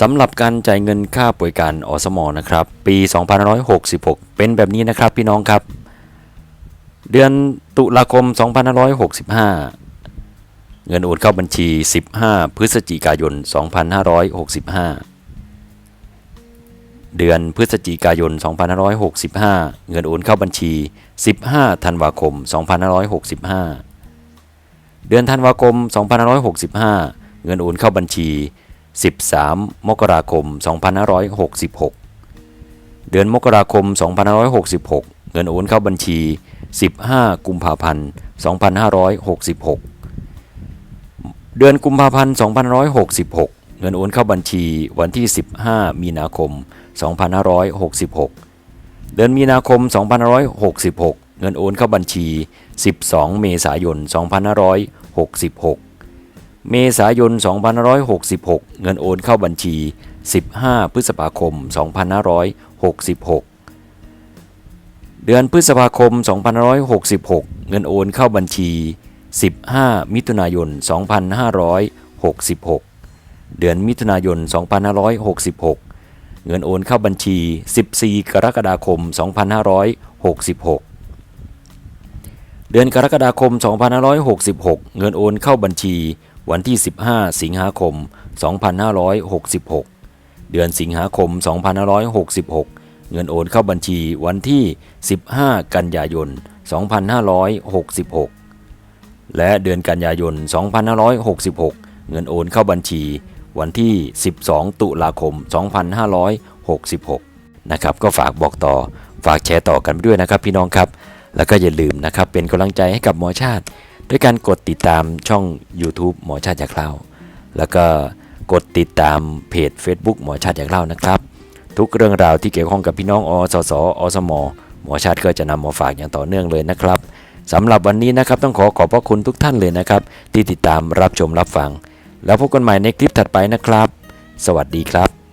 สำหรับการจ่ายเงินค่าป่วยการอสมอนะครับ ปี2566 เป็นแบบนี้นะครับพี่น้องครับ เดือนตุลาคม 2565 เงินโอนเข้าบัญชี 15 พฤศจิกายน 2565 เดือนพฤศจิกายน 2565 เงินโอนเข้าบัญชี 15 ธันวาคม 2565 เดือนธันวาคม 2565 เงินโอนเข้าบัญชี 13 มกราคม 2566 เดือนมกราคม 2566 เงินโอนเข้าบัญชี 15 กุมภาพันธ์ 2566 เดือนกุมภาพันธ์ 2566 เงินโอนเข้าบัญชีวันที่ 15 มีนาคม 2566 เดือนมีนาคม 2566 เงินโอนเข้าบัญชี 12 เมษายน 2566 เมษายน 2566 เงินโอนเข้าบัญชี 15 พฤษภาคม 2566 เดือนพฤษภาคม 2566 เงินโอนเข้าบัญชี 15 มิถุนายน 2566 เดือนมิถุนายน 2566 เงินโอนเข้าบัญชี 14 กรกฎาคม 2566เดือนกรกฎาคม 2566 เงินโอนเข้าบัญชี วันที่ 15 สิงหาคม 2566 เดือนสิงหาคม 2566 เงินโอนเข้าบัญชีวันที่ 15 กันยายน 2566 และเดือนกันยายน 2566 เงินโอนเข้าบัญชี วันที่ 12 ตุลาคม 2566 นะครับ ก็ฝากบอกต่อ ฝากแชร์ต่อกันไปด้วยนะครับพี่น้องครับ แล้วก็อย่าลืมนะครับ เป็นกำลังใจให้กับหมอชาติ ด้วยการกดติดตามช่อง YouTube หมอชาติอยากเล่า แล้วก็กดติดตามเพจ Facebook หมอชาติอยากเล่านะครับ ทุกเรื่องราวที่เกี่ยวข้องกับพี่น้องอสสอสมหมอชาติก็จะนำมาฝากอย่างต่อเนื่องเลยนะครับสำหรับวันนี้นะครับต้องขอขอบพระคุณทุกท่านเลยนะครับ ที่ติดตามรับชมรับฟัง แล้วพบกันใหม่ในคลิปถัดไปนะครับ สวัสดีครับ